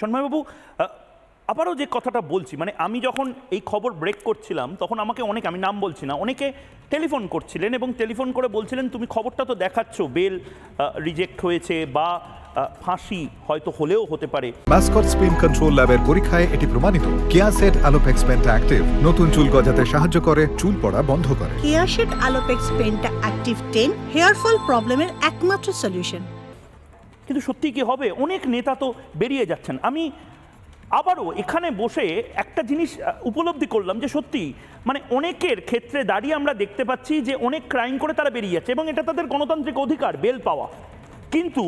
সন্ময়বাবু আবারও যে কথাটা বলছি মানে আমি যখন এই খবর ব্রেক করছিলাম তখন আমাকে অনেক আমি নাম বলছি না অনেকে টেলিফোন করছিলেন এবং টেলিফোন করে বলছিলেন তুমি খবরটা তো দেখাচ্ছ বেল রিজেক্ট হয়েছে বা ফাঁসি হয়তো হলেও হতে পারে। মাস্কট স্পিন কন্ট্রোল ল্যাবের পরীক্ষায় এটি প্রমাণিত। কেয়াসেট অ্যালোপেক্স পেন্টা অ্যাক্টিভ নতুন চুল গজাতে সাহায্য করে চুল পড়া বন্ধ করে। কেয়াশেড আলোপেক্স পেনটা অ্যাক্টিভ টেন হেয়ার ফল প্রবলেমের একমাত্র সলিউশন কিন্তু সত্যি কি হবে? অনেক নেতা তো বেরিয়ে যাচ্ছেন। আমি আবারও এখানে বসে একটা জিনিস উপলব্ধি করলাম যে সত্যি মানে অনেকের ক্ষেত্রে দাঁড়িয়ে আমরা দেখতে পাচ্ছি যে অনেক ক্রাইম করে তারা বেরিয়ে যাচ্ছে এবং এটা তাদের গণতান্ত্রিক অধিকার বেল পাওয়া। কিন্তু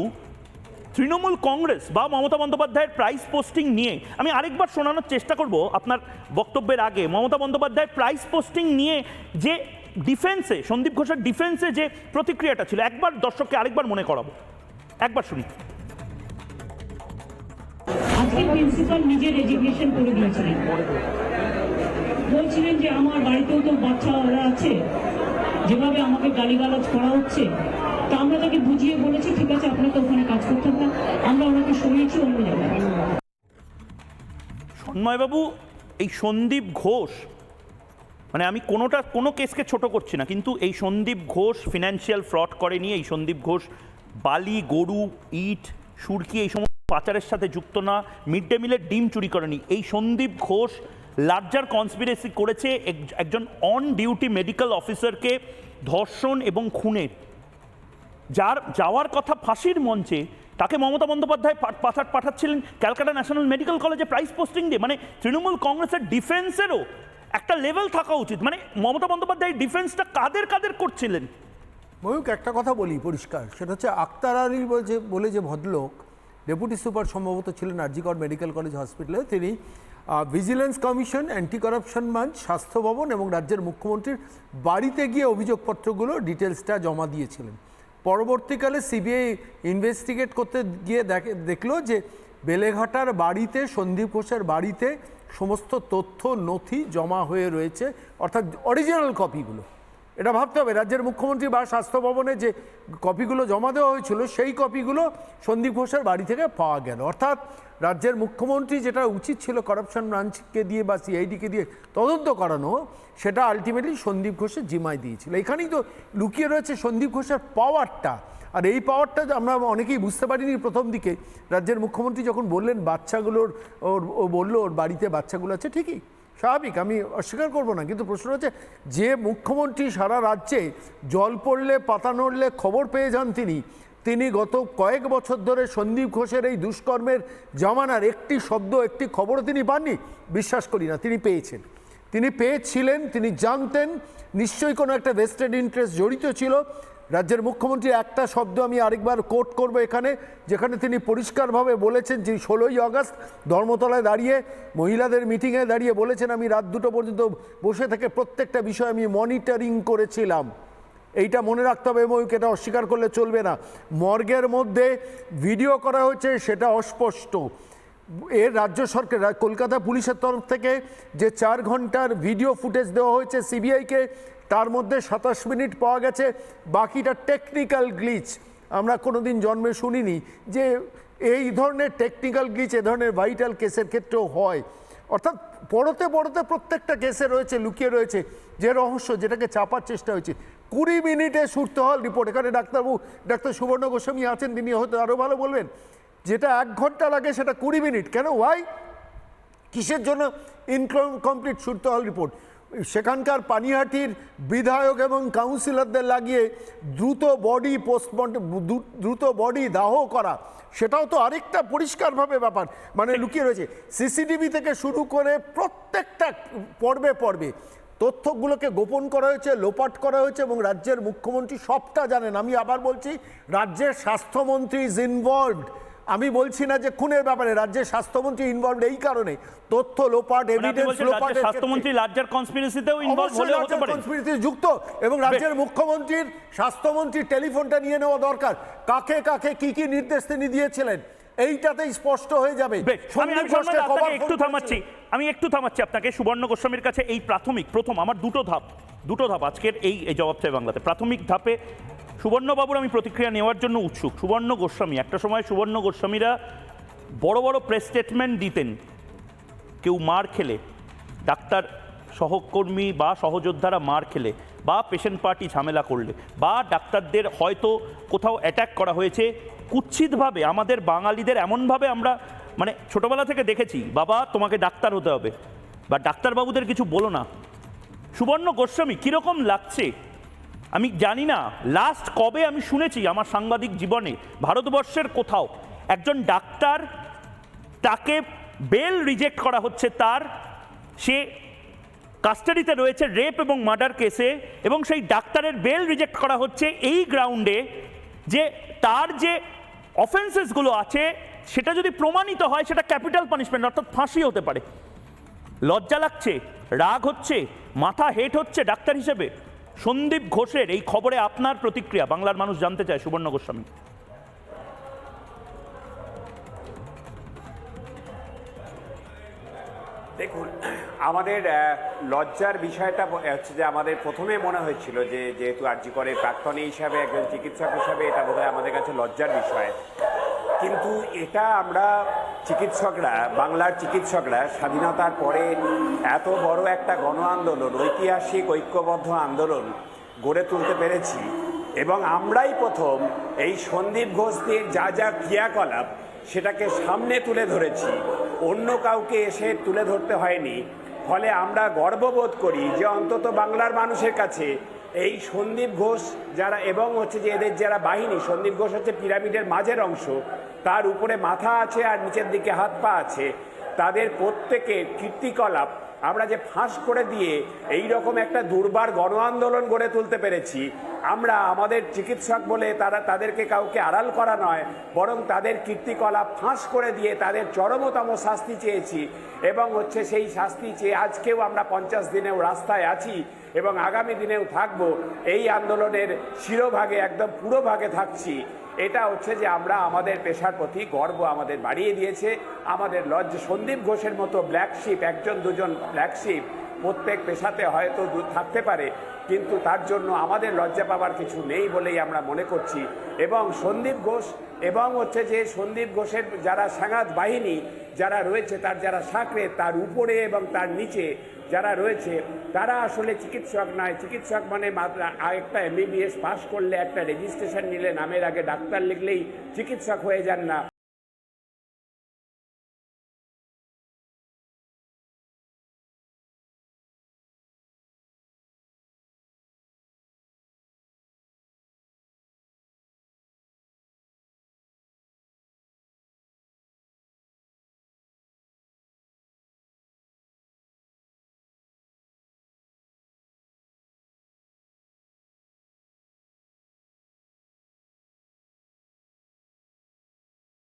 তৃণমূল কংগ্রেস বা মমতা বন্দ্যোপাধ্যায়ের প্রাইস পোস্টিং নিয়ে, আমি আরেকবার শোনানোর চেষ্টা করব আপনার বক্তব্যের আগে। মমতা বন্দ্যোপাধ্যায়ের প্রাইস পোস্টিং নিয়ে যে ডিফেন্সে সন্দীপ ঘোষের ডিফেন্সে যে প্রতিক্রিয়াটা ছিল, একবার দর্শককে আরেকবার মনে করাবো। একবার শুনি। আজকে প্রিন্সিপাল নিজে রেজিগনেশন করে দিয়েছিলেন। বলছিলেন যে আমার বাড়িতেও তো বাচ্চারা আছে যেভাবে আমাকে গালিগালাজ করা হচ্ছে তা আমরা তাকে বুঝিয়ে বলেছি ঠিক আছে আপনাকে ওখানে কাজ করতে হবে না আমরা ওনাকে সরিয়েছি অন্য জায়গায়। সন্ময়বাবু এই সন্দীপ ঘোষ মানে আমি কোনোটা কোনো কেসকে ছোট করছি না কিন্তু এই সন্দীপ ঘোষ ফিনান্সিয়াল ফ্রড করেনি এই সন্দীপ ঘোষ বালি, গরু, ইট, সুরকি এই সমস্ত পাচারের সাথে যুক্ত না। মিড ডে মিলের ডিম চুরি করেনি। এই সন্দীপ ঘোষ লার্জার কনস্পিরেসি করেছে এক- একজন অন ডিউটি মেডিকেল অফিসারকে ধর্ষণ এবং খুনের যার যাওয়ার কথা ফাঁসির মঞ্চে তাকে মমতা বন্দ্যোপাধ্যায় পা- পাঠা, পাঠাচ্ছিলেন ক্যালকাটা ন্যাশনাল মেডিকেল কলেজে প্রাইস পোস্টিং দিয়ে। মানে তৃণমূল কংগ্রেসের ডিফেন্সেরও একটা লেভেল থাকা উচিত। মানে মমতা বন্দ্যোপাধ্যায় ডিফেন্সটা কাদের কাদের করছিলেন? ময়ূক একটা কথা বলি পরিষ্কার, সেটা হচ্ছে আক্তার আলী বলে যে বলে যে ভদ্রলোক, ডেপুটি সুপার সম্ভবত ছিলেন আরজিকর মেডিকেল কলেজ হসপিটালে। তিনি ভিজিলেন্স কমিশন অ্যান্টি করাপশন মাঞ্চ, স্বাস্থ্য ভবন এবং রাজ্যের মুখ্যমন্ত্রীর বাড়িতে গিয়ে অভিযোগপত্রগুলো, ডিটেলসটা জমা দিয়েছিলেন। পরবর্তীকালে সিবিআই ইনভেস্টিগেট করতে গিয়ে দেখে, দেখল যে, বেলেঘাটার বাড়িতে, সন্দীপ ঘোষের বাড়িতে সমস্ত তথ্য, নথি জমা হয়ে রয়েছে, অর্থাৎ অরিজিনাল কপিগুলো এটা ভাবতে হবে। রাজ্যের মুখ্যমন্ত্রী বা স্বাস্থ্য ভবনে যে কপিগুলো জমা দেওয়া হয়েছিল, সেই কপিগুলো সন্দীপ ঘোষের বাড়ি থেকে পাওয়া গেল। অর্থাৎ রাজ্যের মুখ্যমন্ত্রী যেটা উচিত ছিল করাপশন ব্রাঞ্চকে দিয়ে বা সিআইডিকে দিয়ে তদন্ত করানো, সেটা আলটিমেটলি সন্দীপ ঘোষের জিমায় দিয়েছিল। এখানেই তো লুকিয়ে রয়েছে সন্দীপ ঘোষের পাওয়ারটা আর এই পাওয়ারটা আমরা অনেকেই বুঝতে পারিনি প্রথম দিকে। রাজ্যের মুখ্যমন্ত্রী যখন বললেন, বাচ্চাগুলোর ওর, ও বলল, ওর বাড়িতে বাচ্চাগুলো আছে, ঠিকই। স্বাভাবিক, আমি অস্বীকার করব না, কিন্তু প্রশ্ন হচ্ছে, যে মুখ্যমন্ত্রী সারা রাজ্যে জল পড়লে, পাতা নড়লে খবর পেয়ে যান তিনি তিনি গত কয়েক বছর ধরে সন্দীপ ঘোষের এই দুষ্কর্মের জামানার একটি শব্দ, একটি খবরও তিনি পাননি? বিশ্বাস করি না, তিনি পেয়েছেন। তিনি পেয়েছিলেন, তিনি জানতেন, নিশ্চয়ই কোনো একটা ভেস্টেড ইন্টারেস্ট জড়িত ছিল রাজ্যের মুখ্যমন্ত্রী একটা শব্দ আমি আরেকবার কোট করব এখানে, যেখানে তিনি পরিষ্কারভাবে বলেছেন যে ষোলোই আগস্ট ধর্মতলায় দাঁড়িয়ে, মহিলাদের মিটিংয়ে দাঁড়িয়ে বলেছেন, আমি রাত দুটো পর্যন্ত বসে থেকে প্রত্যেকটা বিষয় আমি মনিটরিং করেছিলাম। এইটা মনে রাখতে হবে এবং এটা অস্বীকার করলে চলবে না। মর্গের মধ্যে ভিডিও করা হয়েছে, সেটা অস্পষ্ট। এর রাজ্য সরকার, কলকাতা পুলিশের তরফ থেকে যে চার ঘণ্টার ভিডিও ফুটেজ দেওয়া হয়েছে সিবিআইকে, তার মধ্যে সাতাশ মিনিট পাওয়া গেছে। বাকিটা টেকনিক্যাল গ্লিচ আমরা কোনোদিন জন্মে শুনিনি যে এই ধরনের টেকনিক্যাল গ্লিচ এ ধরনের ভাইটাল কেসের ক্ষেত্রেও হয়। অর্থাৎ পড়তে পড়তে প্রত্যেকটা কেসে রয়েছে, লুকিয়ে রয়েছে যে রহস্য যেটাকে চাপার চেষ্টা হয়েছে। কুড়ি মিনিটে সুরতে হল রিপোর্ট। এখানে ডাক্তারবাবু, ডাক্তার সুবর্ণ গোস্বামী আছেন, তিনি হয়তো আরও ভালো বলবেন। যেটা এক ঘণ্টা লাগে সেটা কুড়ি মিনিট। কেন? ওয়াই কিসের জন্য? ইনকমপ্লিট সুরতে হল রিপোর্ট সেখানকার পানিহাটির বিধায়ক এবং কাউন্সিলরদের লাগিয়ে দ্রুত বডি পোস্টমর্টম দ্রুত বডি দাহ করা, সেটাও তো আরেকটা পরিষ্কারভাবে ব্যাপার। মানে লুকিয়ে রয়েছে। সিসিটিভি থেকে শুরু করে প্রত্যেকটা পর্বে পর্বে তথ্যগুলোকে গোপন করা হয়েছে, লোপাট করা হয়েছে এবং রাজ্যের মুখ্যমন্ত্রী সবটা জানেন। আমি আবার বলছি, রাজ্যের স্বাস্থ্যমন্ত্রী ইজ ইনভলভড আমি বলছি না যে খুনের ব্যাপারে রাজ্যের স্বাস্থ্যমন্ত্রী ইনভলভড এই কারণে। তথ্য লোপাট এভিডেন্স লোপাট স্বাস্থ্যমন্ত্রী লার্জার কনস্পিরেসিতেও ইনভলভ হলেও হতে পারে। কনস্পিরেসি যুক্ত এবং রাজ্যের মুখ্যমন্ত্রীর স্বাস্থ্যমন্ত্রীর টেলিফোনটা নিয়ে নেওয়া দরকার। কাকে কাকে কি কি নির্দেশ তিনি দিয়েছিলেন এইটাতেই স্পষ্ট হয়ে যাবে। একটু থামাচ্ছি। আমি একটু থামাচ্ছি আপনাকে সুবর্ণ গোস্বামীর কাছে এই প্রাথমিক প্রথম আমার দুটো ধাপ দুটো ধাপ আজকের এই এই জবাব চাই বাংলাতে। প্রাথমিক ধাপে সুবর্ণবাবুর আমি প্রতিক্রিয়া নেওয়ার জন্য উৎসুক। সুবর্ণ গোস্বামী, একটা সময় সুবর্ণ গোস্বামীরা বড় বড় প্রেস স্টেটমেন্ট দিতেন, কেউ মার খেলে, ডাক্তার, সহকর্মী বা সহযোদ্ধারা মার খেলে, বা পেশেন্ট পার্টি ঝামেলা করলে, বা ডাক্তারদের হয়তো কোথাও অ্যাটাক করা হয়েছে। কুৎসিতভাবে আমাদের বাঙালিদের এমনভাবে আমরা মানে ছোটোবেলা থেকে দেখেছি, বাবা তোমাকে ডাক্তার হতে হবে, বা ডাক্তারবাবুদের কিছু বলো না। সুবর্ণ গোস্বামী, কীরকম লাগছে? আমি জানি না লাস্ট কবে আমি শুনেছি আমার সাংবাদিক জীবনে, ভারতবর্ষের কোথাও একজন ডাক্তার তাকে বেল রিজেক্ট করা হচ্ছে তার, সে কাস্টাডিতে রয়েছে রেপ এবং মার্ডার কেসে এবং সেই ডাক্তারের বেল রিজেক্ট করা হচ্ছে এই গ্রাউন্ডে যে তার যে অফেন্সেসগুলো আছে, সেটা যদি প্রমাণিত হয়, সেটা ক্যাপিটাল পানিশমেন্ট অর্থাৎ ফাঁসি হতে পারে। লজ্জা লাগছে, রাগ হচ্ছে, মাথা হেট হচ্ছে ডাক্তার হিসেবে। সন্দীপ ঘোষের এই খবরে আপনার প্রতিক্রিয়া? বাংলার মানুষ জানতে চায় সুবর্ণ গোস্বামী। দেখুন, আমাদের লজ্জার বিষয়টা হচ্ছে যে আমাদের প্রথমে মনে হয়েছিল যে যেহেতু আর্যিকরের প্রাক্তনী হিসাবে, একজন চিকিৎসক হিসাবে, এটা বোধহয় আমাদের কাছে লজ্জার বিষয়। কিন্তু এটা আমরা চিকিৎসকরা, বাংলার চিকিৎসকরা স্বাধীনতার পরে এত বড় একটা গণ আন্দোলন, ঐতিহাসিক ঐক্যবদ্ধ আন্দোলন গড়ে তুলতে পেরেছি এবং আমরাই প্রথম এই সন্দীপ ঘোষদের যা যা ক্রিয়াকলাপ সেটাকে সামনে তুলে ধরেছি। অন্য কাউকে এসে তুলে ধরতে হয়নি। ফলে আমরা গর্ববোধ করি যে অন্তত বাংলার মানুষের কাছে এই সন্দীপ ঘোষ যারা এবং হচ্ছে যে এদের যারা বাহিনী, সন্দীপ ঘোষ হচ্ছে পিরামিডের মাঝের অংশ। তার উপরে মাথা আছে আর নিচের দিকে হাত পা আছে। তাদের প্রত্যেকের কীর্তিকলাপ আমরা যে ফাঁস করে দিয়ে এই রকম একটা দুর্বার গণ আন্দোলন গড়ে তুলতে পেরেছি, আমরা আমাদের চিকিৎসক বলে তারা তাদেরকে কাউকে আড়াল করা নয়, বরং তাদের কীর্তিকলাপ ফাঁস করে দিয়ে তাদের চরমতম শাস্তি চেয়েছি এবং হচ্ছে সেই শাস্তি চেয়ে আজকেও আমরা পঞ্চাশ দিনেও রাস্তায় আছি এবং আগামী দিনেও থাকব। এই আন্দোলনের শিরোভাগে একদম পুরোভাগে থাকছি। এটা হচ্ছে যে আমরা আমাদের পেশার প্রতি গর্ব আমাদের বাড়িয়ে দিয়েছে। আমাদের লজ্জ সন্দীপ ঘোষের মতো ব্ল্যাকশিপ একজন, দুজন ব্ল্যাকশিপ প্রত্যেক পেশাতে হয়তো থাকতে পারে। কিন্তু তার জন্য আমাদের লজ্জা পাওয়ার কিছু নেই বলেই আমরা মনে করছি। এবং সন্দীপ ঘোষ এবং হচ্ছে যে সন্দীপ ঘোষের যারা সাংঘাত বাহিনী যারা রয়েছে, তার যারা সাকরে তার উপরে এবং তার নিচে যারা রয়েছে, তারা আসলে চিকিৎসক নয়। চিকিৎসক মানে একটা এমবিবিএস পাশ করলে একটা রেজিস্ট্রেশন নিলে নামের আগে ডাক্তার লিখলেই চিকিৎসক হয়ে যান না।